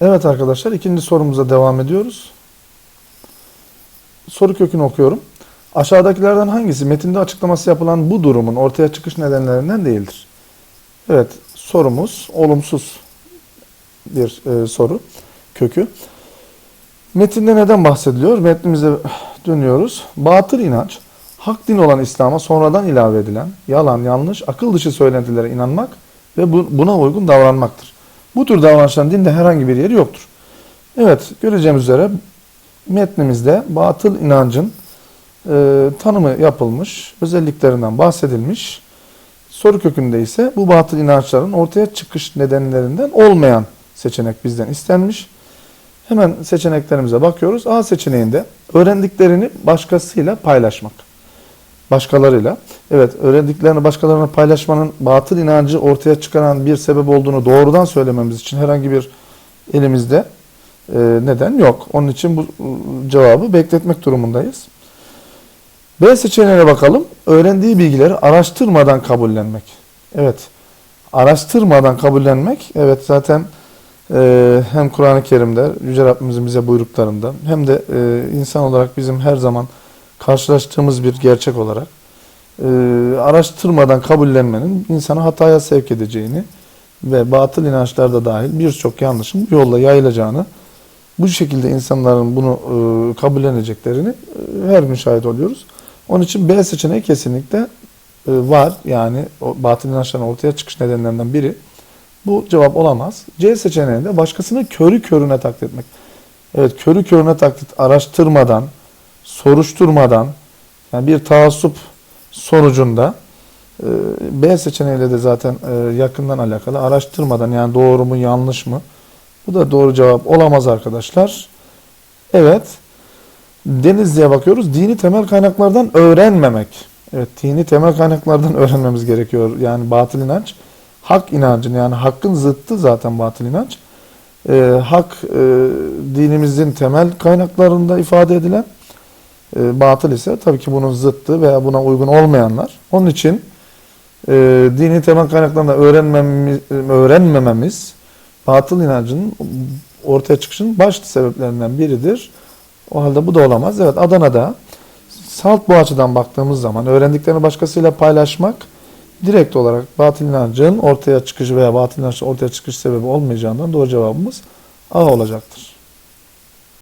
Evet arkadaşlar ikinci sorumuza devam ediyoruz. Soru kökünü okuyorum. Aşağıdakilerden hangisi metinde açıklaması yapılan bu durumun ortaya çıkış nedenlerinden değildir? Evet sorumuz olumsuz bir e, soru kökü. Metinde neden bahsediliyor? Metnimize dönüyoruz. Batıl inanç, hak din olan İslam'a sonradan ilave edilen yalan, yanlış, akıl dışı söylentilere inanmak ve bu- buna uygun davranmaktır. Bu tür davranışların dinde herhangi bir yeri yoktur. Evet, göreceğimiz üzere metnimizde batıl inancın e, tanımı yapılmış, özelliklerinden bahsedilmiş. Soru kökünde ise bu batıl inançların ortaya çıkış nedenlerinden olmayan seçenek bizden istenmiş. Hemen seçeneklerimize bakıyoruz. A seçeneğinde öğrendiklerini başkasıyla paylaşmak. Başkalarıyla. Evet, öğrendiklerini başkalarına paylaşmanın batıl inancı ortaya çıkaran bir sebep olduğunu doğrudan söylememiz için herhangi bir elimizde e, neden yok. Onun için bu e, cevabı bekletmek durumundayız. B seçeneğine bakalım. Öğrendiği bilgileri araştırmadan kabullenmek. Evet. Araştırmadan kabullenmek. Evet zaten e, hem Kur'an-ı Kerim'de Yüce Rabbimizin bize buyruklarında hem de e, insan olarak bizim her zaman karşılaştığımız bir gerçek olarak e, araştırmadan kabullenmenin insanı hataya sevk edeceğini ve batıl inançlarda dahil birçok yanlışın bu yolla yayılacağını bu şekilde insanların bunu e, kabulleneceklerini e, her gün şahit oluyoruz. Onun için B seçeneği kesinlikle e, var. Yani o batıl inançların ortaya çıkış nedenlerinden biri. Bu cevap olamaz. C seçeneğinde başkasını körü körüne taklit etmek. Evet körü körüne taklit araştırmadan, soruşturmadan yani bir taassup sonucunda e, B seçeneğiyle de zaten e, yakından alakalı araştırmadan yani doğru mu yanlış mı bu da doğru cevap olamaz arkadaşlar. Evet. Denizli'ye bakıyoruz. Dini temel kaynaklardan öğrenmemek. Evet, dini temel kaynaklardan öğrenmemiz gerekiyor. Yani batıl inanç, hak inancın yani hakkın zıttı zaten batıl inanç. Ee, hak e, dinimizin temel kaynaklarında ifade edilen e, batıl ise tabii ki bunun zıttı veya buna uygun olmayanlar. Onun için e, dini temel kaynaklarında öğrenmemiz, öğrenmememiz batıl inancının ortaya çıkışının baş sebeplerinden biridir. O halde bu da olamaz. Evet Adana'da salt bu açıdan baktığımız zaman öğrendiklerini başkasıyla paylaşmak direkt olarak batıl inancın ortaya çıkışı veya batıl inancın ortaya çıkış sebebi olmayacağından doğru cevabımız A olacaktır.